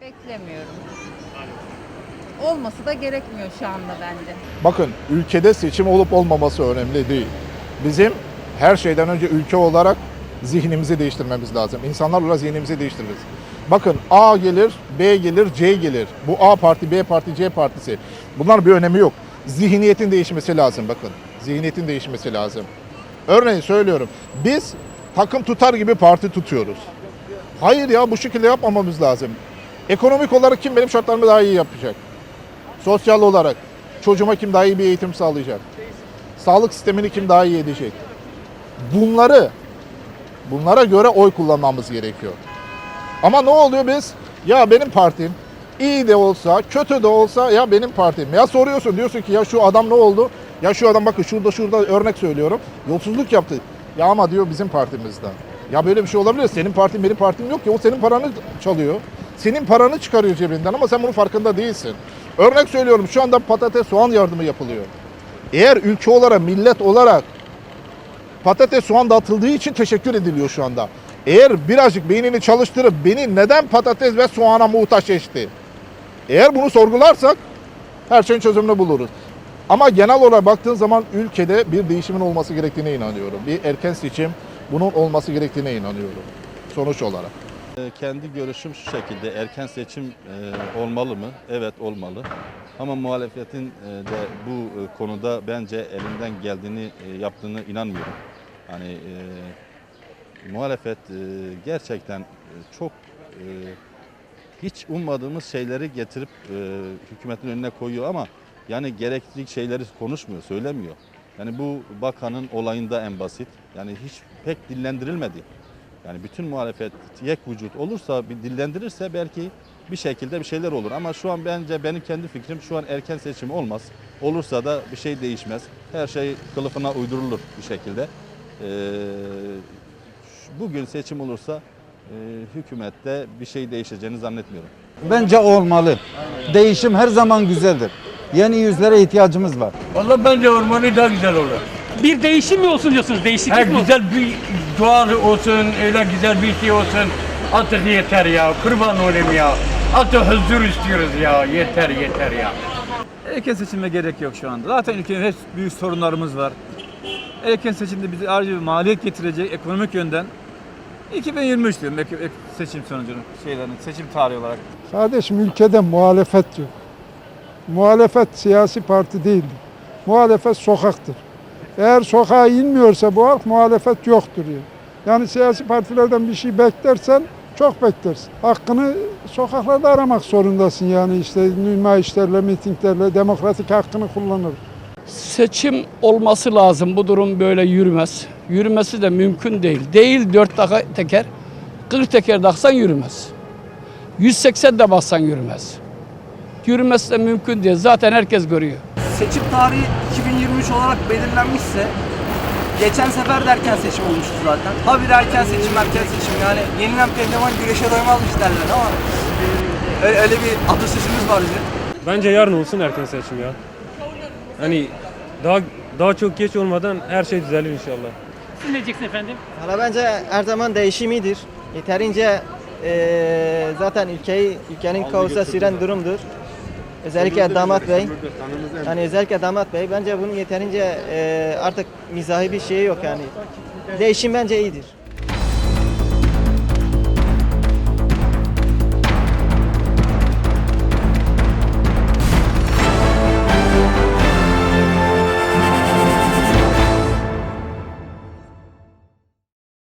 Beklemiyorum. Olması da gerekmiyor şu anda bence. Bakın ülkede seçim olup olmaması önemli değil. Bizim her şeyden önce ülke olarak zihnimizi değiştirmemiz lazım. İnsanlarla zihnimizi değiştiririz. Bakın A gelir, B gelir, C gelir. Bu A parti, B parti, C partisi. Bunlar bir önemi yok. Zihniyetin değişmesi lazım bakın. Zihniyetin değişmesi lazım. Örneğin söylüyorum. Biz takım tutar gibi parti tutuyoruz. Hayır ya bu şekilde yapmamamız lazım. Ekonomik olarak kim benim şartlarımı daha iyi yapacak? Sosyal olarak çocuğuma kim daha iyi bir eğitim sağlayacak? Sağlık sistemini kim daha iyi edecek? Bunları bunlara göre oy kullanmamız gerekiyor. Ama ne oluyor biz? Ya benim partim iyi de olsa, kötü de olsa ya benim partim. Ya soruyorsun diyorsun ki ya şu adam ne oldu? Ya şu adam bakın şurada şurada örnek söylüyorum. Yolsuzluk yaptı. Ya ama diyor bizim partimizde. Ya böyle bir şey olabilir. Senin partin benim partim yok ki. O senin paranı çalıyor. Senin paranı çıkarıyor cebinden ama sen bunun farkında değilsin. Örnek söylüyorum şu anda patates soğan yardımı yapılıyor. Eğer ülke olarak, millet olarak patates soğan dağıtıldığı için teşekkür ediliyor şu anda. Eğer birazcık beynini çalıştırıp beni neden patates ve soğana muhtaç etti? Eğer bunu sorgularsak her şeyin çözümünü buluruz. Ama genel olarak baktığın zaman ülkede bir değişimin olması gerektiğine inanıyorum. Bir erken seçim bunun olması gerektiğine inanıyorum sonuç olarak. Ee, Kendi görüşüm şu şekilde erken seçim e, olmalı mı? Evet olmalı. Ama muhalefetin e, de bu e, konuda bence elinden geldiğini yaptığını inanmıyorum. Hani e, muhalefet e, gerçekten çok e, hiç ummadığımız şeyleri getirip e, hükümetin önüne koyuyor ama yani gerekli şeyleri konuşmuyor, söylemiyor. Yani bu bakanın olayında en basit. Yani hiç pek dillendirilmedi. Yani bütün muhalefet yek vücut olursa, bir dillendirirse belki bir şekilde bir şeyler olur. Ama şu an bence benim kendi fikrim şu an erken seçim olmaz. Olursa da bir şey değişmez. Her şey kılıfına uydurulur bir şekilde. Ee, bugün seçim olursa e, hükümette bir şey değişeceğini zannetmiyorum. Bence olmalı. Değişim her zaman güzeldir. Yeni yüzlere ihtiyacımız var. Valla bence ormanı daha güzel olur. Bir değişim mi olsun diyorsunuz? Değişiklik Her mi olsun? güzel bir dua olsun, öyle güzel bir şey olsun. Artık yeter ya, kurban olayım ya. Artık huzur istiyoruz ya, yeter yeter ya. Erken seçime gerek yok şu anda. Zaten ülkenin hep büyük sorunlarımız var. Erken seçimde bize ayrıca bir maliyet getirecek ekonomik yönden 2023 diyorum ek- ek- seçim sonucunun şeylerin seçim tarihi olarak. Kardeşim ülkede muhalefet yok. Muhalefet siyasi parti değildir. Muhalefet sokaktır. Eğer sokağa inmiyorsa bu halk muhalefet yoktur yani. Yani siyasi partilerden bir şey beklersen çok beklersin. Hakkını sokaklarda aramak zorundasın yani işte nümayişlerle, mitinglerle demokratik hakkını kullanır. Seçim olması lazım. Bu durum böyle yürümez. Yürümesi de mümkün değil. Değil dört taka- teker, 40 teker taksan yürümez. 180 de bassan yürümez. Yürümesi de mümkün değil. Zaten herkes görüyor. seçim tarihi 2023 olarak belirlenmişse geçen sefer de erken seçim olmuştu zaten. Habire erken seçim, erken seçim yani yenilen pehlivan güreşe doymazmış derler ama öyle, öyle bir atasözümüz var bizim. Bence yarın olsun erken seçim ya. Hani daha daha çok geç olmadan her şey düzelir inşallah. Siz ne diyeceksiniz efendim? Valla bence her zaman değişim iyidir. Yeterince eee, zaten ülkeyi ülkenin kaosa süren durumdur. Özellikle damat bey. Yani özellikle damat bey bence bunun yeterince eee, artık mizahi bir şeyi yok yani. Değişim bence iyidir.